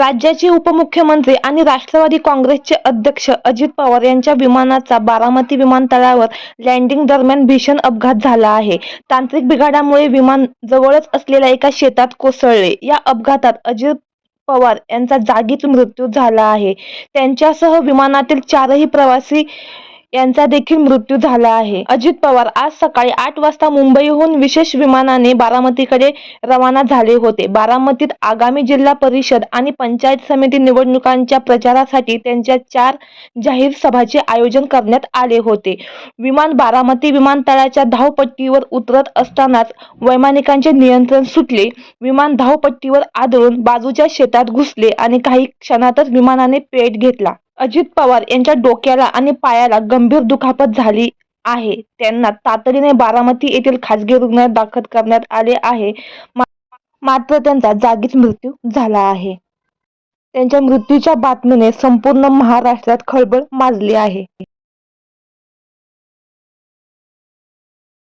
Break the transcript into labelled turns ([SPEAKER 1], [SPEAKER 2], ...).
[SPEAKER 1] राज्याचे उपमुख्यमंत्री आणि राष्ट्रवादी काँग्रेसचे अध्यक्ष अजित पवार यांच्या विमानाचा बारामती विमानतळावर लँडिंग दरम्यान भीषण अपघात झाला आहे. तांत्रिक बिघाडामुळे विमान जवळच असलेल्या एका शेतात कोसळले. या अपघातात अजित पवार यांचा जागीच मृत्यू झाला आहे. त्यांच्यासह विमानातील चारही प्रवासी यांचा देखील मृत्यू झाला आहे. अजित पवार आज सकाळी आठ वाजता मुंबईहून विशेष विमानाने बारामतीकडे रवाना झाले होते. बारामतीत आगामी जिल्हा परिषद आणि पंचायत समिती निवडणुकांच्या प्रचारासाठी त्यांच्या चार जाहीर सभाचे आयोजन करण्यात आले होते. विमान बारामती विमानतळाच्या धावपट्टीवर उतरत असतानाच वैमानिकांचे नियंत्रण सुटले. विमान धावपट्टीवर आदळून बाजूच्या शेतात घुसले आणि काही क्षणातच विमानाने पेट घेतला. अजित पवार यांच्या डोक्याला आणि पायाला गंभीर दुखापत झाली आहे. त्यांना तातडीने बारामती येथील खासगी रुग्णालयात दाखल करण्यात आले आहे. मात्र त्यांचा जागीच मृत्यू झाला आहे. त्यांच्या मृत्यूच्या बातमीने संपूर्ण महाराष्ट्रात खळबळ माजली आहे.